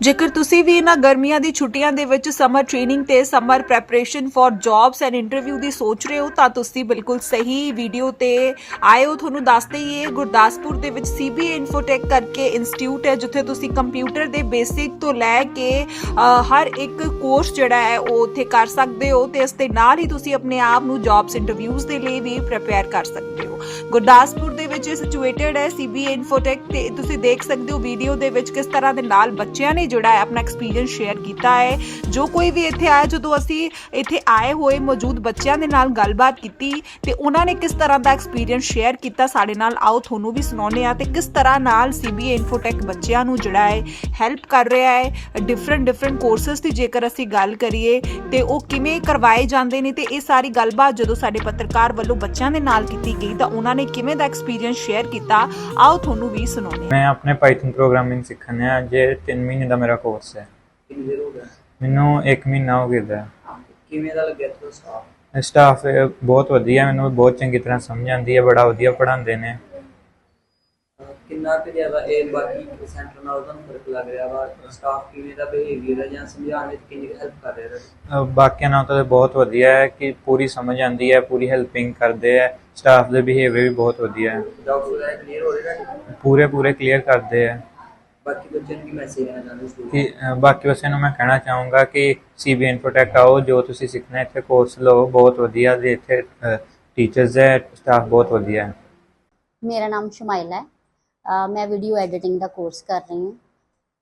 ਜੇਕਰ ਤੁਸੀਂ ਵੀ ਇਹਨਾਂ ਗਰਮੀਆਂ ਦੀ ਛੁੱਟੀਆਂ ਦੇ ਵਿੱਚ ਸਮਰ ਟ੍ਰੇਨਿੰਗ ਤੇ summer preparation for jobs and interview ਦੀ ਸੋਚ ਰਹੇ ਹੋ, ਤਾਂ ਤੁਸੀਂ ਬਿਲਕੁਲ ਸਹੀ ਵੀਡੀਓ ਤੇ ਆਏ ਹੋ। ਤੁਹਾਨੂੰ ਦੱਸ ਹੀ ਗੁਰਦਾਸਪੁਰ ਦੇ ਵਿੱਚ CBA ਇਨਫੋਟੈਕ ਕਰਕੇ ਇੰਸਟੀਚਿਊਟ ਹੈ, ਜਿੱਥੇ ਤੁਸੀਂ ਕੰਪਿਊਟਰ ਦੇ ਬੇਸਿਕ ਤੋਂ ਲੈ ਕੇ ਹਰ ਇੱਕ ਕੋਰਸ ਜਿਹੜਾ ਹੈ, ਉਹ ਉੱਥੇ ਕਰ ਸਕਦੇ ਹੋ ਤੇ ਇਸ ਦੇ ਨਾਲ ਹੀ ਤੁਸੀਂ ਆਪਣੇ ਆਪ ਨੂੰ ਜੌਬਸ ਇੰਟਰਵਿਊਜ਼ ਦੇ ਲਈ ਵੀ ਪ੍ਰਿਪੇਅਰ ਕਰ ਸਕਦੇ ਹੋ। ਗੁਰਦਾਸਪੁਰ ਦੇ ਵਿੱਚ ਸਿਚੁਏਟਡ ਹੈ CBA ਇਨਫੋਟੈਕ ਤੇ ਤੁਸੀਂ ਦੇਖ ਸਕਦੇ ਹੋ ਵੀਡੀਓ ਦੇ ਵਿੱਚ ਕਿਸ ਤਰ੍ਹਾਂ ਦੇ ਨਾਲ ਬੱਚਿਆਂ ਨੇ ਜਿਹੜਾ ਹੈ, ਆਪਣਾ ਐਕਸਪੀਰੀਅੰਸ ਸ਼ੇਅਰ ਕੀਤਾ ਹੈ। ਜੋ ਕੋਈ ਵੀ ਇੱਥੇ ਆਇਆ, ਜਦੋਂ ਅਸੀਂ ਇੱਥੇ ਆਏ ਹੋਏ ਮੌਜੂਦ ਬੱਚਿਆਂ ਦੇ ਨਾਲ ਗੱਲਬਾਤ ਕੀਤੀ ਤੇ ਉਹਨਾਂ ਨੇ ਕਿਸ ਤਰ੍ਹਾਂ ਦਾ ਐਕਸਪੀਰੀਅੰਸ ਸ਼ੇਅਰ ਕੀਤਾ, ਸਾਡੇ ਨਾਲ ਆਓ, ਤੁਹਾਨੂੰ ਵੀ ਸੁਣਾਉਂਦੇ ਆ ਤੇ ਕਿਸ ਤਰ੍ਹਾਂ ਨਾਲ CBA ਇਨਫੋਟੈਕ ਬੱਚਿਆਂ ਨੂੰ ਜਿਹੜਾ ਹੈ ਹੈਲਪ ਕਰ ਰਿਹਾ ਹੈ। ਡਿਫਰੈਂਟ ਡਿਫਰੈਂਟ ਕੋਰਸਸ ਦੀ ਜੇਕਰ ਅਸੀਂ ਗੱਲ ਕਰੀਏ ਤੇ ਉਹ ਕਿਵੇਂ ਕਰਵਾਏ ਜਾਂਦੇ ਨੇ ਤੇ ਇਹ ਸਾਰੀ ਗੱਲਬਾਤ ਜਦੋਂ ਸਾਡੇ ਪੱਤਰਕਾਰ ਵੱਲੋਂ ਬੱਚਿਆਂ ਦੇ ਨਾਲ ਕੀਤੀ ਗਈ ਤਾਂ ਉਹਨਾਂ ਨੇ ਕਿਵੇਂ ਦਾ ਐਕਸਪੀਰੀਅੰਸ ਸ਼ੇਅਰ ਕੀਤਾ, ਆਓ, ਤੁਹਾਨੂੰ ਵੀ ਸੁਣਾਉਂਦੇ ਹਾਂ। ਮੈਂ ਆਪਣੇ ਪਾਈਥਨ ਪ੍ਰੋਗਰਾਮਿੰਗ ਸਿੱਖਣ ਆ ਜੇ 3 ਮਹੀਨੇ ਦਾ ਮੇਰਾ ਕੋਰਸ ਹੈ ਕਿੰਨੀ ਦੇਰ ਹੋ ਗਿਆ? ਮੈਨੂੰ 1 ਮਹੀਨਾ ਹੋ ਗਿਆ ਕਿਵੇਂ ਦਾ ਲੱਗਿਆ ਤੁਹਾਨੂੰ ਸਟਾਫ ਸਟਾਫ ਬਹੁਤ ਵਧੀਆ ਮੈਨੂੰ ਬਹੁਤ ਚੰਗੀ ਤਰ੍ਹਾਂ ਸਮਝ ਆਉਂਦੀ ਹੈ ਬੜਾ ਵਧੀਆ ਪੜ੍ਹਾਉਂਦੇ ਨੇ। ਕਿੰਨਾ ਕੁ ਜ਼ਿਆਦਾ ਇਹ ਬਾਕੀ ਸੈਂਟਰ ਨਾਲ ਤੁਹਾਨੂੰ ਫ਼ਰਕ ਲੱਗ ਰਿਹਾ ਵਾ? ਸਟਾਫ ਕਿਵੇਂ ਦਾ ਬਿਹੇਵੀਅਰ ਹੈ ਜਾਂ ਸਮਝਾਉਣ ਵਿੱਚ ਕਿੰਨੀ ਹੈਲਪ ਕਰ ਰਿਹਾ ਹੈ ਅਹ ਬਾਕੀਆਂ ਨਾਲੋਂ ਤਾਂ ਬਹੁਤ ਵਧੀਆ ਹੈ ਕਿ ਪੂਰੀ ਸਮਝ ਆਉਂਦੀ ਹੈ ਪੂਰੀ ਹੈਲਪਿੰਗ ਕਰਦੇ ਹੈ ਸਟਾਫ ਦੇ ਬਿਹੇਵੀਅਰ ਵੀ ਬਹੁਤ ਵਧੀਆ ਹੈ। ਡਾਊਟਸ ਵਗੈਰਾ ਕਲੀਅਰ ਹੋ ਰਹੇ ਨੇ ਪੂਰੇ ਪੂਰੇ ਕਲੀਅਰ ਕਰਦੇ ਹੈ। ਬਾਕੀ ਕਿ ਬਾਕੀ ਬੱਚਿਆਂ ਨੂੰ ਮੈਂ ਕਹਿਣਾ ਚਾਹੂੰਗਾ ਕਿ ਸੀਬੀਐਨ ਪ੍ਰੋਟੈਕਟ ਆਓ ਜੋ ਤੁਸੀਂ ਸਿੱਖਣਾ ਇੱਥੇ ਕੋਰਸ ਲਓ ਬਹੁਤ ਵਧੀਆ ਦੇ ਇੱਥੇ ਟੀਚਰਸ ਹੈ ਸਟਾਫ ਬਹੁਤ ਵਧੀਆ ਹੈ। ਮੇਰਾ ਨਾਮ ਸ਼ਮਾਇਲਾ ਹੈ। ਮੈਂ ਵੀਡੀਓ ਐਡੀਟਿੰਗ ਦਾ ਕੋਰਸ ਕਰ ਰਹੀ ਹਾਂ।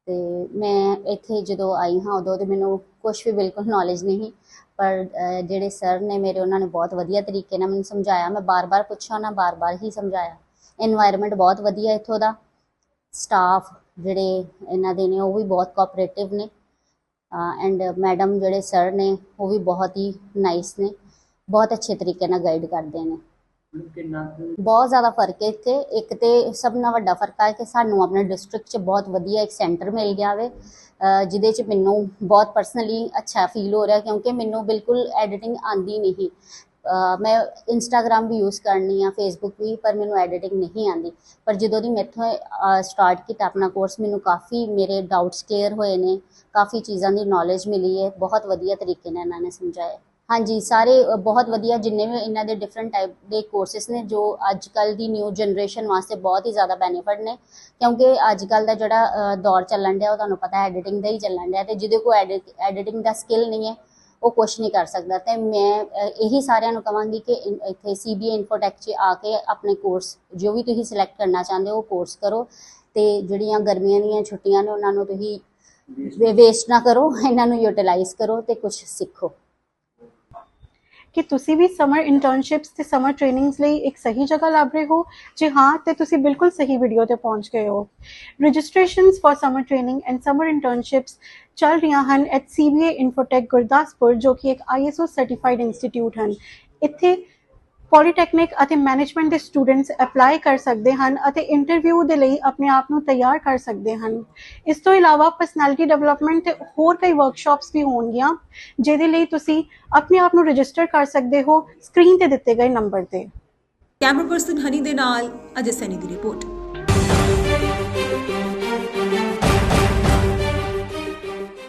ਤੇ ਮੈਂ ਇੱਥੇ ਜਦੋਂ ਆਈ ਹਾਂ ਉਦੋਂ ਤੇ ਮੈਨੂੰ ਕੁਝ ਵੀ ਬਿਲਕੁਲ ਨੌਲੇਜ ਨਹੀਂ ਪਰ ਜਿਹੜੇ ਸਰ ਨੇ ਮੇਰੇ ਉਹਨਾਂ ਨੇ ਬਹੁਤ ਵਧੀਆ ਤਰੀਕੇ ਨਾਲ ਮੈਨੂੰ ਸਮਝਾਇਆ। ਮੈਂ ਬਾਰ-ਬਾਰ ਪੁੱਛਿਆ ਉਹਨਾਂ ਬਾਰ-ਬਾਰ ਹੀ ਸਮਝਾਇਆ। এনवायरमेंट ਬਹੁਤ ਵਧੀਆ ਇੱਥੋਂ ਦਾ। ਸਟਾਫ ਜਿਹੜੇ ਇਹਨਾਂ ਦੇ ਨੇ ਉਹ ਵੀ ਬਹੁਤ ਕੋਆਪਰੇਟਿਵ ਨੇ। ਐਂਡ ਮੈਡਮ ਜਿਹੜੇ ਸਰ ਨੇ ਉਹ ਵੀ ਬਹੁਤ ਹੀ ਨਾਈਸ ਨੇ। ਬਹੁਤ ਅੱਛੇ ਤਰੀਕੇ ਨਾਲ ਗਾਈਡ ਕਰਦੇ ਨੇ। ਬਹੁਤ ਜ਼ਿਆਦਾ ਫ਼ਰਕ ਹੈ ਇੱਥੇ। ਇੱਕ ਤੇ ਸਭ ਨਾਲ ਵੱਡਾ ਫ਼ਰਕ ਹੈ ਕਿ ਸਾਨੂੰ ਆਪਣੇ ਡਿਸਟ੍ਰਿਕਟ 'ਚ ਬਹੁਤ ਵਧੀਆ ਇੱਕ ਸੈਂਟਰ ਮਿਲ ਗਿਆ ਵੇ। ਜਿਹਦੇ 'ਚ ਮੈਨੂੰ ਬਹੁਤ ਪਰਸਨਲੀ ਅੱਛਾ ਫੀਲ ਹੋ ਰਿਹਾ ਕਿਉਂਕਿ ਮੈਨੂੰ ਬਿਲਕੁਲ ਐਡੀਟਿੰਗ ਆਂਦੀ ਨਹੀਂ। ਮੈਂ ਇੰਸਟਾਗ੍ਰam ਵੀ ਯੂਜ਼ ਕਰਨੀ ਆ ਫੇਸਬੁੱਕ ਵੀ, ਪਰ ਮੈਨੂੰ ਐਡੀਟਿੰਗ ਨਹੀਂ ਆਂਦੀ ਪਰ ਜਦੋਂ ਦੀ ਮੈਥੋਂ ਸਟਾਰਟ ਕੀਤਾ ਆਪਣਾ ਕੋਰਸ ਮੈਨੂੰ ਕਾਫੀ ਮੇਰੇ ਡਾਊਟਸ ਕਲੀਅਰ ਹੋਏ ਨੇ। ਕਾਫੀ ਚੀਜ਼ਾਂ ਦੀ ਨੌਲੇਜ ਮਿਲੀ ਹੈ। ਬਹੁਤ ਵਧੀਆ ਤਰੀਕੇ ਨਾਲ ਇਹਨਾਂ ਨੇ ਸਮਝਾਇਆ। ਹਾਂਜੀ, ਸਾਰੇ ਬਹੁਤ ਵਧੀਆ, ਜਿੰਨੇ ਵੀ ਇਹਨਾਂ ਦੇ ਡਿਫਰੈਂਟ ਟਾਈਪ ਦੇ ਕੋਰਸਿਸ ਨੇ, ਜੋ ਅੱਜ ਕੱਲ ਦੀ ਨਿਊ ਜਨਰੇਸ਼ਨ ਵਾਸਤੇ ਬਹੁਤ ਹੀ ਜ਼ਿਆਦਾ ਬੈਨੀਫਿਟ ਨੇ। ਕਿਉਂਕਿ ਅੱਜ ਕੱਲ ਦਾ ਜਿਹੜਾ ਦੌਰ ਚੱਲਣ ਡਿਆ, ਉਹ ਤੁਹਾਨੂੰ ਪਤਾ ਐਡੀਟਿੰਗ ਦਾ ਹੀ ਚੱਲਣ ਡਿਆ। ਤੇ ਜਿਹਦੇ ਕੋਲ ਐਡੀਟਿੰਗ ਦਾ ਸਕਿੱਲ ਨਹੀਂ ਹੈ ਉਹ ਕੁਝ ਨਹੀਂ ਕਰ ਸਕਦਾ। ਤੇ ਮੈਂ ਇਹੀ ਸਾਰਿਆਂ ਨੂੰ ਕਹਾਂਗੀ ਕਿ ਇੱਥੇ ਸੀਬੀਏ ਇਨਫੋਟੈਕ 'ਚ ਆ ਕੇ ਆਪਣੇ ਕੋਰਸ ਜੋ ਵੀ ਤੁਸੀਂ ਸਿਲੈਕਟ ਕਰਨਾ ਚਾਹੁੰਦੇ ਹੋ ਉਹ ਕੋਰਸ ਕਰੋ। ਤੇ ਜਿਹੜੀਆਂ ਗਰਮੀਆਂ ਦੀਆਂ ਛੁੱਟੀਆਂ ਨੇ ਉਹਨਾਂ ਨੂੰ ਤੁਸੀਂ ਵੇਸਟ ਨਾ ਕਰੋ ਇਹਨਾਂ ਨੂੰ ਯੂਟਿਲਾਈਜ਼ ਕਰੋ ਤੇ ਕੁਝ ਸਿੱਖੋ। ਕਿ ਤੁਸੀਂ ਵੀ ਸਮਰ ਇੰਟਰਨਸ਼ਿਪਸ ਤੇ ਸਮਰ ਟ੍ਰੇਨਿੰਗਸ ਲਈ ਇੱਕ ਸਹੀ ਜਗ੍ਹਾ ਲੱਭ ਰਹੇ ਹੋ? ਜੇ ਹਾਂ, ਤੇ ਤੁਸੀਂ ਬਿਲਕੁਲ ਸਹੀ ਵੀਡੀਓ ਤੇ ਪਹੁੰਚ ਗਏ ਹੋ। Registrations for summer training and summer internships ਚੱਲ ਰਹੀਆਂ ਹਨ ਐਟ CBA ਇਨਫੋਟੈਕ ਗੁਰਦਾਸਪੁਰ ਜੋ ਕਿ ਇੱਕ ISO ਸਰਟੀਫਾਈਡ ਇੰਸਟੀਚਿਊਟ ਹਨ। ਇੱਥੇ ਪੋਲੀਟੈਕਨਿਕ ਅਤੇ ਮੈਨੇਜਮੈਂਟ ਦੇ ਸਟੂਡੈਂਟਸ ਅਪਲਾਈ ਕਰ ਸਕਦੇ ਹਨ ਅਤੇ ਇੰਟਰਵਿਊ ਦੇ ਲਈ ਆਪਣੇ ਆਪ ਨੂੰ ਤਿਆਰ ਕਰ ਸਕਦੇ ਹਨ। ਇਸ ਤੋਂ ਇਲਾਵਾ ਪਰਸਨੈਲਿਟੀ ਡਿਵੈਲਪਮੈਂਟ ਤੇ ਹੋਰ ਕਈ ਵਰਕਸ਼ਾਪਸ ਵੀ ਹੋਣਗੀਆਂ, ਜਿਹਦੇ ਲਈ ਤੁਸੀਂ ਆਪਣੇ ਆਪ ਨੂੰ ਰਜਿਸਟਰ ਕਰ ਸਕਦੇ ਹੋ ਸਕਰੀਨ ਤੇ ਦਿੱਤੇ ਗਏ ਨੰਬਰ ਤੇ। ਕੈਮਰਾ ਪਰਸਨ ਹਨੀ ਦੇ ਨਾਲ ਅਜੇ ਸੈਨੀ ਦੀ ਰਿਪੋਰਟ।